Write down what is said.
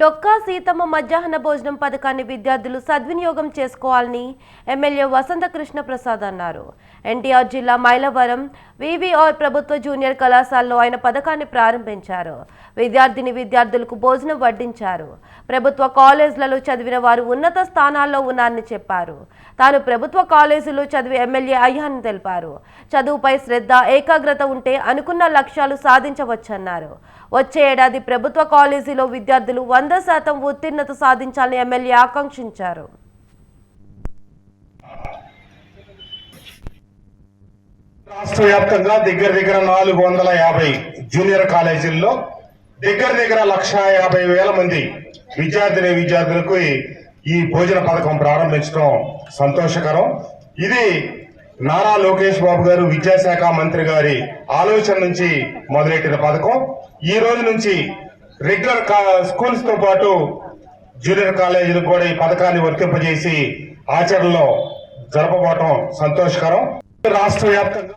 డొక్కా సీతమ్మ మధ్యాహ్న భోజనం పథకాన్ని విద్యార్థులు సద్వినియోగం చేసుకోవాలని ఎమ్మెల్యే వసంత కృష్ణ ప్రసాద్ అన్నారు. ఎన్టీఆర్ జిల్లా మైలవరం వివిఆర్ ప్రభుత్వ జూనియర్ కళాశాలలో ఆయన పథకాన్ని ప్రారంభించారు. విద్యార్థిని విద్యార్థులకు భోజనం వడ్డించారు. ప్రభుత్వ కాలేజీలలో చదివిన వారు ఉన్నత స్థానాల్లో ఉన్నారని చెప్పారు. తాను ప్రభుత్వ కాలేజీలో చదివి ఎమ్మెల్యే అయ్యానని తెలిపారు. చదువుపై శ్రద్ధ ఏకాగ్రత ఉంటే అనుకున్న లక్ష్యాలు సాధించవచ్చన్నారు. వచ్చే ఏడాది ప్రభుత్వ కాలేజీలో విద్యార్థులు వంద శాతం ఉత్తీర్ణత సాధించాలని ఎమ్మెల్యే ఆకాంక్షించారు. రాష్ట్ర వ్యాప్తంగా దగ్గర దగ్గర నాలుగు వందల యాభై జూనియర్ కాలేజీల్లో దగ్గర దగ్గర లక్ష యాభై వేల మంది విద్యార్థిని విద్యార్థులకు ఈ భోజన పథకం ప్రారంభించడం సంతోషకరం. ఇది నారా లోకేష్ బాబు గారు విద్యాశాఖ మంత్రి గారి ఆలోచన నుంచి మొదలెట్టిన పథకం. ఈ రోజు నుంచి రెగ్యులర్ స్కూల్స్తో పాటు జూనియర్ కాలేజీలకు కూడా ఈ పథకాన్ని వర్తింపజేసి ఆచరణలో జరపబోవటం సంతోషకరం. రాష్ట్ర వ్యాప్తంగా